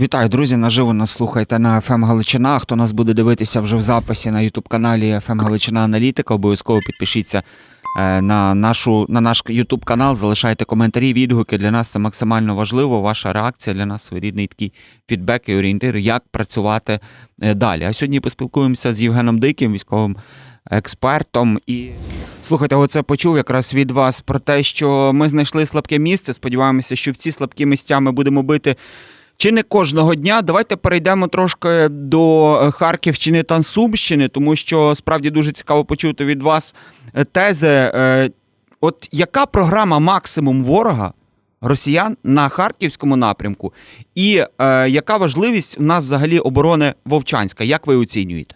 Вітаю, друзі! Наживо нас слухайте на FM Галичина. Хто нас буде дивитися вже в записі на youtube каналі FM Галичина Аналітика, обов'язково підпишіться е, на, нашу, на наш youtube канал, залишайте коментарі, відгуки. Для нас це максимально важливо. Ваша реакція для нас своєрідний такий фідбек і орієнтир, як працювати е, далі. А сьогодні поспілкуємося з Євгеном Диким, військовим експертом. І слухайте, оце почув якраз від вас про те, що ми знайшли слабке місце. Сподіваємося, що в ці слабкі місця ми будемо бити. Чи не кожного дня? Давайте перейдемо трошки до е, Харківщини та Сумщини, тому що справді дуже цікаво почути від вас е, тези. Е, От яка програма максимум ворога росіян на харківському напрямку, і е, яка важливість у нас взагалі оборони Вовчанська? Як ви оцінюєте?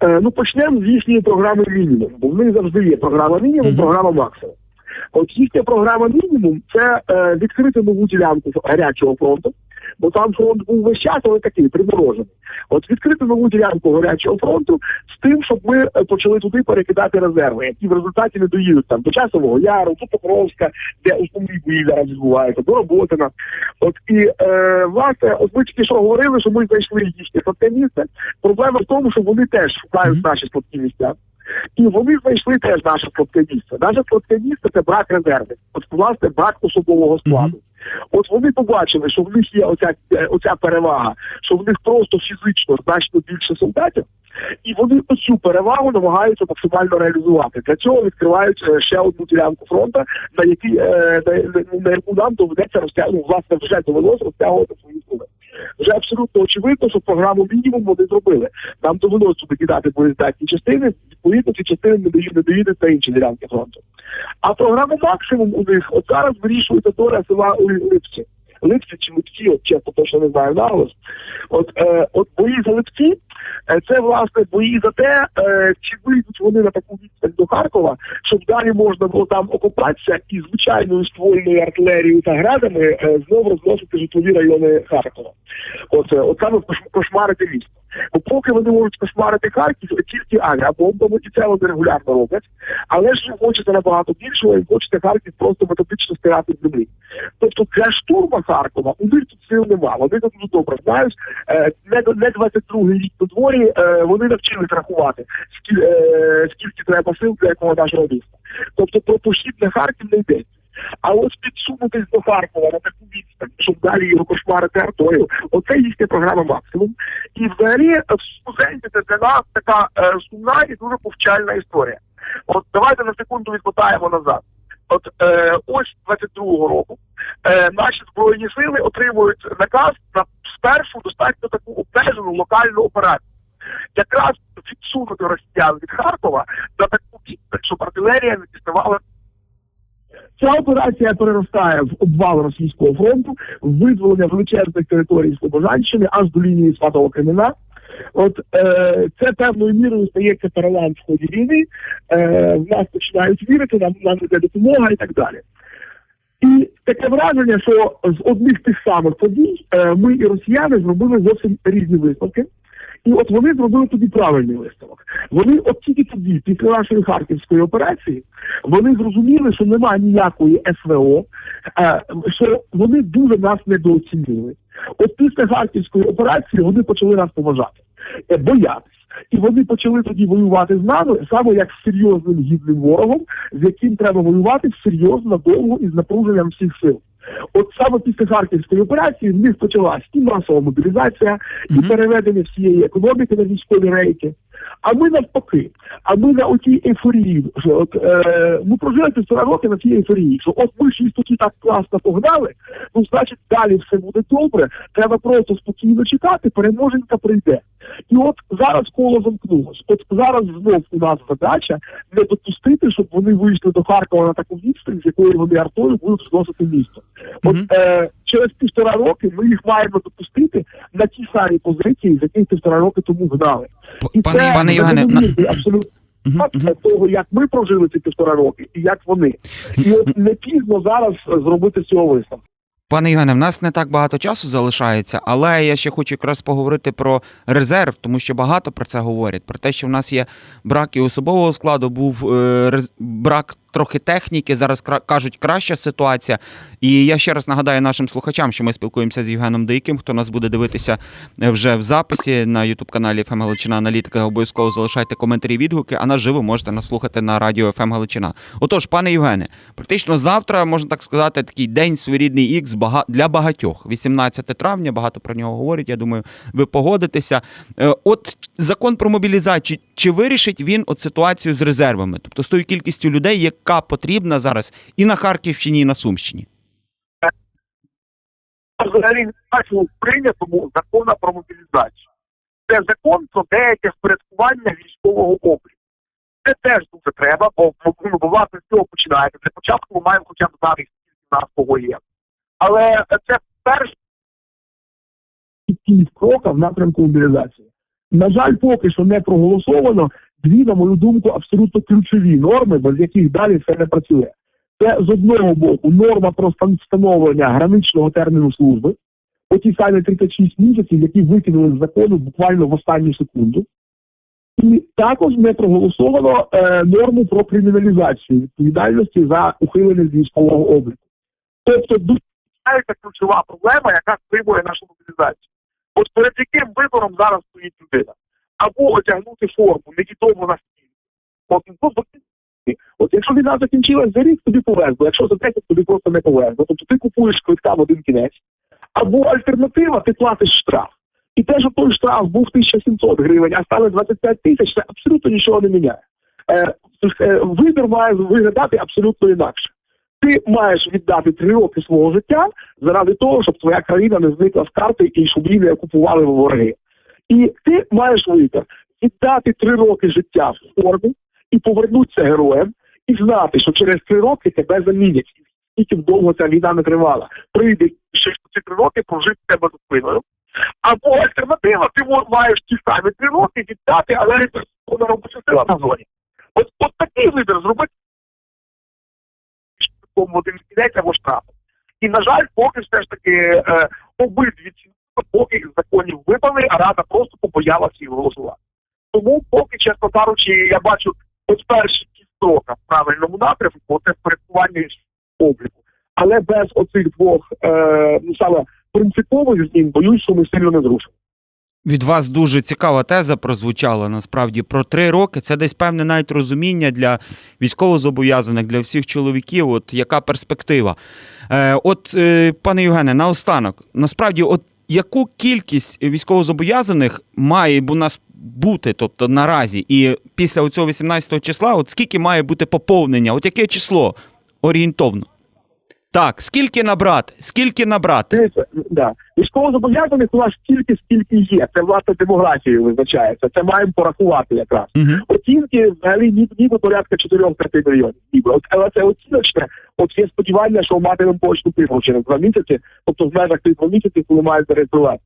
Е, Ну, почнемо з їхньої програми мінімум, бо в них завжди є програма мінімум, програма максимум. От їхня програма мінімум це е, відкрити нову ділянку гарячого фронту, бо там фронт був весь час, але такий приморожений. От відкрити нову ділянку гарячого фронту з тим, щоб ми е, почали туди перекидати резерви, які в результаті не доїдуть там до часового яру, до Покровська, де основні бої зараз відбуваються, до Роботина. От і е, власне, от ми тільки що говорили, що ми знайшли їхнє слабке місце. Проблема в тому, що вони теж шукають наші слабкі місця. І вони знайшли теж наше слабке місце. Наше слабке місце це брак резервів. От власне брак особового складу. От вони побачили, що в них є оця, е, оця перевага, що в них просто фізично значно більше солдатів, і вони оцю перевагу намагаються максимально реалізувати. Для цього відкривають е, ще одну ділянку фронту, на якій е, на, яку нам доведеться розтягнути, власне, вже довелося розтягувати свої сили. Вже абсолютно очевидно, що програму мінімум вони зробили. Нам довелося туди кидати боєздатні частини, відповідно ці частини не дають не доїдуть на інші ділянки фронту. А програма максимум у них от зараз вирішується доля села у Липці. Липці чи Липці, от чесно точно не знаю наголос. От, е, от бої за Липці, е, це власне бої за те, е, чи вийдуть вони на таку відстань до Харкова, щоб далі можна було там окупатися і звичайною ствольною артилерією та градами е, знову розносити житлові райони Харкова. От, е, от саме кошмарити місто. Бо поки вони можуть кошмарити Харків тільки авіабомбами, і це вони регулярно роблять. Але ж ви хочете набагато більшого і хочете Харків просто методично стирати з землі. Тобто для штурму Харкова у них тут сил нема. Вони це дуже добре знають. Е, Не, не 22-й рік на дворі е, вони навчились рахувати, скільки, е, скільки треба сил для якого нашого міста. Тобто про похід на Харків не йдеться. А ось підсунутись до Харкова на таку щоб далі його кошмарити артою, оце їхня програма максимум. І взагалі е, це для нас така е, сумна і дуже повчальна історія. От давайте на секунду відмотаємо назад. От е, ось 22-го року е, наші збройні сили отримують наказ на спершу достатньо таку обмежену локальну операцію. Якраз відсунути росіян від Харкова на таку відстань, щоб артилерія не діставала Ця операція переростає в обвал російського фронту, в визволення величезних територій Слобожанщини аж до лінії Сватого Кремена. От е, це певною мірою стається паралель в ході війни. Е, в нас починають вірити, нам нам йде допомога і так далі. І таке враження, що з одних тих самих подій е, ми і росіяни зробили зовсім різні висновки. І от вони зробили тоді правильний висновок. Вони от тільки тоді, після нашої харківської операції, вони зрозуміли, що немає ніякої СВО, е, що вони дуже нас недооцінили. От після харківської операції вони почали нас поважати, е, боятись. І вони почали тоді воювати з нами саме як з серйозним гідним ворогом, з яким треба воювати серйозно, довго і з напруженням всіх сил. От саме після харківської операції в них почалась і масова мобілізація, і переведення всієї економіки на військові рейки. А ми навпаки, а ми на отій ейфорії, що от е, ми прожили півтора роки на цій ейфорії, що от ми щось тоді так класно погнали, ну значить далі все буде добре. Треба просто спокійно чекати, переможенька прийде. І от зараз коло замкнулось. От зараз знов у нас задача не допустити, щоб вони вийшли до Харкова на таку відстань, з якої вони артою будуть зносити місто. От Мгм. е, через півтора роки ми їх маємо допустити на ті самі позиції, з яких півтора роки тому гнали. І Пане, це пане Євгене, абсолютно факт того, як ми прожили ці півтора роки, і як вони. І от не пізно зараз зробити з цього висновку. Пане Євгене, в нас не так багато часу залишається, але я ще хочу якраз поговорити про резерв, тому що багато про це говорять. Про те, що в нас є брак і особового складу, був е, брак трохи техніки. Зараз кажуть краща ситуація. І я ще раз нагадаю нашим слухачам, що ми спілкуємося з Євгеном Деяким. Хто нас буде дивитися е, вже в записі на Ютуб каналі ФМ Галичина Аналітика, обов'язково залишайте коментарі, відгуки, а наживо можете нас слухати на радіо ФМ Галичина. Отож, пане Євгене, практично завтра можна так сказати, такий день своєрідний ікс. Для багатьох. 18 травня, багато про нього говорять. Я думаю, ви погодитеся. Е, От закон про мобілізацію, чи вирішить він от ситуацію з резервами, тобто з тою кількістю людей, яка потрібна зараз і на Харківщині, і на Сумщині? взагалі не бачу в прийнятому закона про мобілізацію. Це закон про деяке впорядкування військового обліку. Це теж дуже треба, бо ну, власне з цього починається. Для початку ми маємо хоча б в нас кого є. Але це перший крок в напрямку мобілізації. На жаль, поки що не проголосовано дві, на мою думку, абсолютно ключові норми, без яких далі все не працює. Це з одного боку норма про встановлення граничного терміну служби, оті самі 36 місяців, які викинули з закону буквально в останню секунду. І також не проголосовано е, норму про криміналізацію відповідальності за ухилення військового обліку. Тобто це ключова проблема, яка стримує нашу мобілізацію. От перед яким вибором зараз стоїть людина? Або одягнути форму, невідомо наскільки. От, ну, от, якщо війна закінчилась за рік, тобі повезло. Якщо за 10, тобі просто не повезло. Тобто ти купуєш квитка в один кінець. Або альтернатива, ти платиш штраф. І те, що той штраф був 1700 гривень, а стане 25 тисяч, це абсолютно нічого не міняє. Е, е, вибір має виглядати абсолютно інакше. Ти маєш віддати три роки свого життя заради того, щоб твоя країна не зникла з карти і щоб її не окупували вороги. І ти маєш вибір віддати три роки життя в формі і повернутися героєм, і знати, що через три роки тебе замінять. Скільки б довго ця війна не тривала. Прийде ще ці три роки прожити тебе за спиною. Або альтернатива, ти маєш ті самі три роки віддати, але на робоча сила на зоні. От, от такий вибір зробити в один кінець або штрафом. І, на жаль, поки все ж таки е, обидві ці поки законів випали, а рада просто побоялася їх голосувати. Тому, поки, чесно кажучи, я бачу от перші ті в правильному напрямку, бо це впорядкування обліку. Але без оцих двох е, ну, саме принципових змін, боюсь, що ми сильно не зрушимо. Від вас дуже цікава теза прозвучала насправді про три роки. Це десь певне навіть розуміння для військовозобов'язаних, для всіх чоловіків. От яка перспектива? Е, от, е, пане Євгене, наостанок, насправді, от яку кількість військовозобов'язаних має у нас бути, тобто наразі, і після цього 18 числа, от скільки має бути поповнення? От яке число орієнтовно? Так, скільки набрати? Скільки набрати? Дивіться, да. Військовозобов'язаних у нас стільки, скільки є. Це власне демографією визначається. Це маємо порахувати якраз. Угу. Оцінки взагалі ніби, ніби порядка 4-5 мільйонів. Ніби. От, але це оціночне. От є сподівання, що матимемо почту цифру через два місяці, тобто в межах тих двох місяців, коли мають зареєструвати.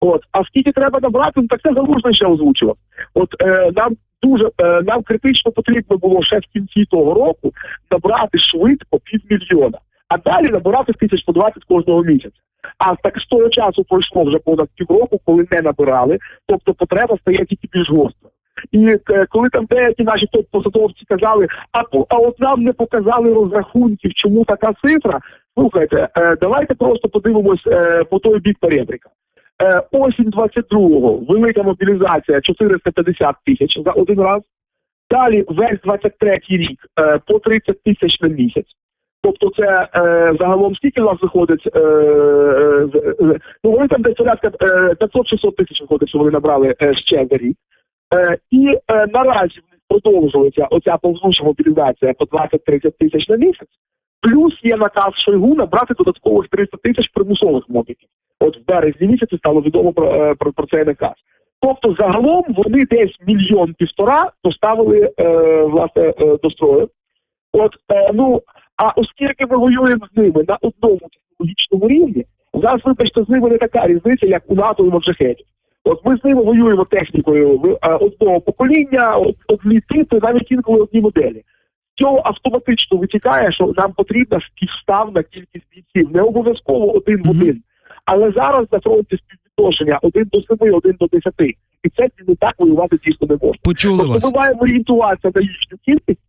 От, а скільки треба набрати, ну так це залужно ще озвучував. От е, нам дуже е, нам критично потрібно було ще в кінці того року набрати швидко півмільйона, а далі набирати тисяч по 20 кожного місяця. А так з того часу пройшло вже понад півроку, коли не набирали, тобто потреба стає тільки більш гострою. І е, коли там деякі наші топ-посадовці казали, а, а от нам не показали розрахунків, чому така цифра. Слухайте, е, давайте просто подивимось е, по той бік перебріка. Е, осінь 22-го, велика мобілізація 450 тисяч за один раз. Далі весь 23-й рік по 30 тисяч на місяць. Тобто це е, загалом скільки у нас виходить? Е, е, з- ну вони там десь порядка е, 500-600 тисяч виходить, що вони набрали е, ще за рік. Е, і е, наразі продовжується оця повзуча мобілізація по 20-30 тисяч на місяць. Плюс є наказ Шойгу набрати додаткових 300 тисяч примусових мобіків. От в березні місяці стало відомо про, е, про, про цей наказ. Тобто, загалом вони десь мільйон півтора поставили е, власне е, до строю. От е, ну а оскільки ми воюємо з ними на одному технологічному рівні, нас, вибачте, з ними не така різниця, як у НАТО і Моджахеді. От ми з ними воюємо технікою е, одного покоління, од- одні типи, навіть інколи одні моделі. цього автоматично витікає, що нам потрібна співставна кількість бійців, не обов'язково один в один. Але зараз на фронті співвідношення один до семи, один до десяти. І це не так воювати дійсно не можна. Почули Тобто вас. ми маємо орієнтуватися на їхню кількість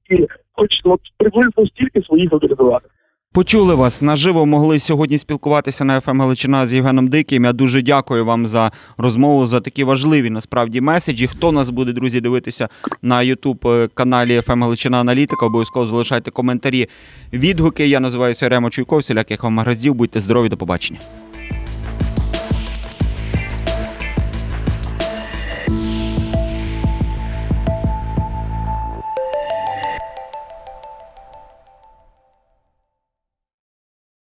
хоч от приблизно стільки своїх організувати. Почули вас наживо. Могли сьогодні спілкуватися на ФМ Галичина з Євгеном Диким. Я дуже дякую вам за розмову, за такі важливі насправді меседжі. Хто нас буде, друзі, дивитися на Ютуб каналі ФМ Галичина Аналітика? Обов'язково залишайте коментарі, відгуки. Я називаюся Ремо Чуйков. Всіляких вам гараздів. Будьте здорові, до побачення.